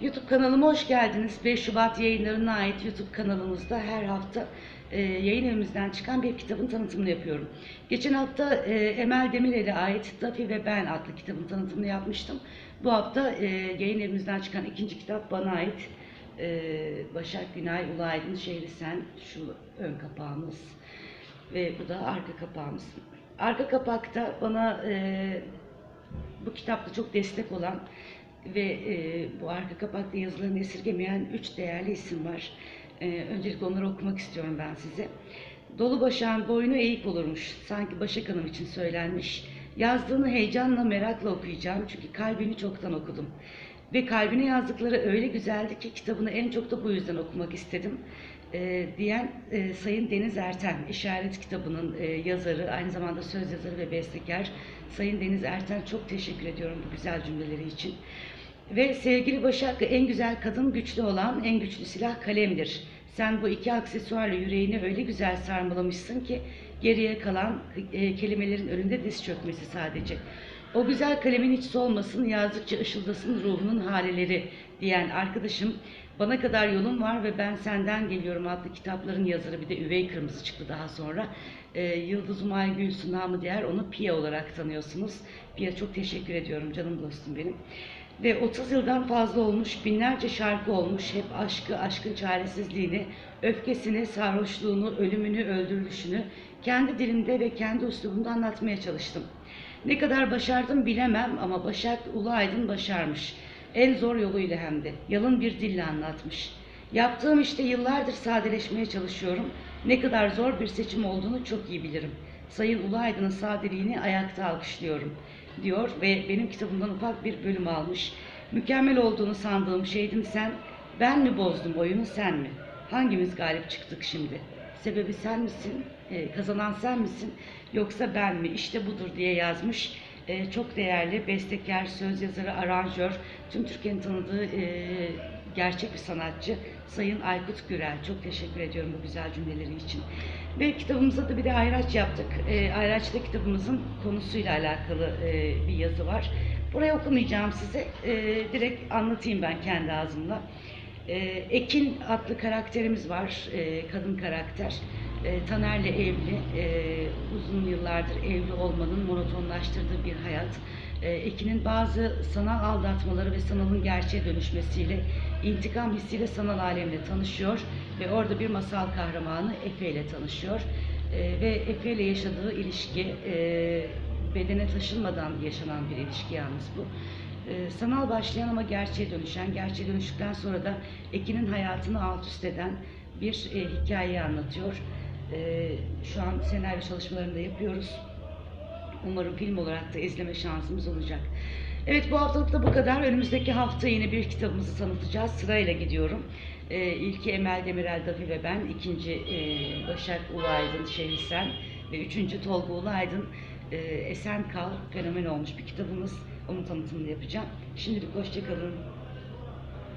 YouTube kanalıma hoş geldiniz. 5 Şubat yayınlarına ait YouTube kanalımızda her hafta e, yayın evimizden çıkan bir kitabın tanıtımını yapıyorum. Geçen hafta e, Emel Demirel'e ait Dafi ve Ben adlı kitabın tanıtımını yapmıştım. Bu hafta e, yayın evimizden çıkan ikinci kitap bana ait. E, Başak Günay Ulaydın Şehri Sen şu ön kapağımız ve bu da arka kapağımız. Arka kapakta bana e, bu kitapta çok destek olan ve e, bu arka kapakta yazılarını esirgemeyen üç değerli isim var. E, öncelikle onları okumak istiyorum ben size. Dolu başağın boynu eğik olurmuş. Sanki Başak Hanım için söylenmiş. Yazdığını heyecanla merakla okuyacağım çünkü kalbini çoktan okudum. Ve kalbine yazdıkları öyle güzeldi ki kitabını en çok da bu yüzden okumak istedim. E, diyen e, Sayın Deniz Erten, İşaret kitabının e, yazarı, aynı zamanda söz yazarı ve bestekar. Sayın Deniz Erten çok teşekkür ediyorum bu güzel cümleleri için. Ve sevgili Başak, en güzel kadın güçlü olan en güçlü silah kalemdir. Sen bu iki aksesuarla yüreğini öyle güzel sarmalamışsın ki geriye kalan e, kelimelerin önünde diz çökmesi sadece. O güzel kalemin hiç solmasın, yazdıkça ışıldasın ruhunun haleleri diyen arkadaşım bana kadar yolum var ve ben senden geliyorum adlı kitapların yazarı bir de Üvey Kırmızı çıktı daha sonra. Ee, Yıldız Umay Gülsün namı diğer onu Pia olarak tanıyorsunuz. Pia çok teşekkür ediyorum canım dostum benim. Ve 30 yıldan fazla olmuş, binlerce şarkı olmuş, hep aşkı, aşkın çaresizliğini, öfkesini, sarhoşluğunu, ölümünü, öldürülüşünü kendi dilimde ve kendi üslubumda anlatmaya çalıştım. Ne kadar başardım bilemem ama Başak Ulu Aydın başarmış. En zor yoluyla hem de. Yalın bir dille anlatmış. Yaptığım işte yıllardır sadeleşmeye çalışıyorum. Ne kadar zor bir seçim olduğunu çok iyi bilirim. Sayın Ulu Aydın'ın sadeliğini ayakta alkışlıyorum diyor ve benim kitabımdan ufak bir bölüm almış. Mükemmel olduğunu sandığım şeydin sen, ben mi bozdum oyunu sen mi? Hangimiz galip çıktık şimdi? Sebebi sen misin? Ee, kazanan sen misin? Yoksa ben mi? İşte budur diye yazmış. Ee, çok değerli bestekar, söz yazarı, aranjör, tüm Türkiye'nin tanıdığı e, gerçek bir sanatçı Sayın Aykut Gürel. Çok teşekkür ediyorum bu güzel cümleleri için. Ve kitabımıza da bir de ayraç yaptık. E, ayraçta kitabımızın konusuyla alakalı e, bir yazı var. Burayı okumayacağım size. E, direkt anlatayım ben kendi ağzımla. E, Ekin adlı karakterimiz var. E, kadın karakter. E, Taner'le evli. E, uzun yıllardır evli olmanın monotonlaştırdığı bir hayat. E, Ekin'in bazı sanal aldatmaları ve sanalın gerçeğe dönüşmesiyle intikam hissiyle sanal alemle tanışıyor ve orada bir masal kahramanı Efe ile tanışıyor. E, ve Efe ile yaşadığı ilişki bedene taşınmadan yaşanan bir ilişki yalnız bu. Sanal başlayan ama gerçeğe dönüşen, gerçeğe dönüştükten sonra da Ekin'in hayatını alt üst eden bir e, hikayeyi anlatıyor. E, şu an senaryo çalışmalarını da yapıyoruz. Umarım film olarak da izleme şansımız olacak. Evet bu haftalık da bu kadar. Önümüzdeki hafta yine bir kitabımızı tanıtacağız. Sırayla gidiyorum. Ee, ilki Emel Demirel Dafi ve ben. ikinci e, Başak Ulaydın Şehirsen ve üçüncü Tolga Ulaydın e, Esen Kal fenomen olmuş bir kitabımız. Onun tanıtımını yapacağım. Şimdilik hoşçakalın.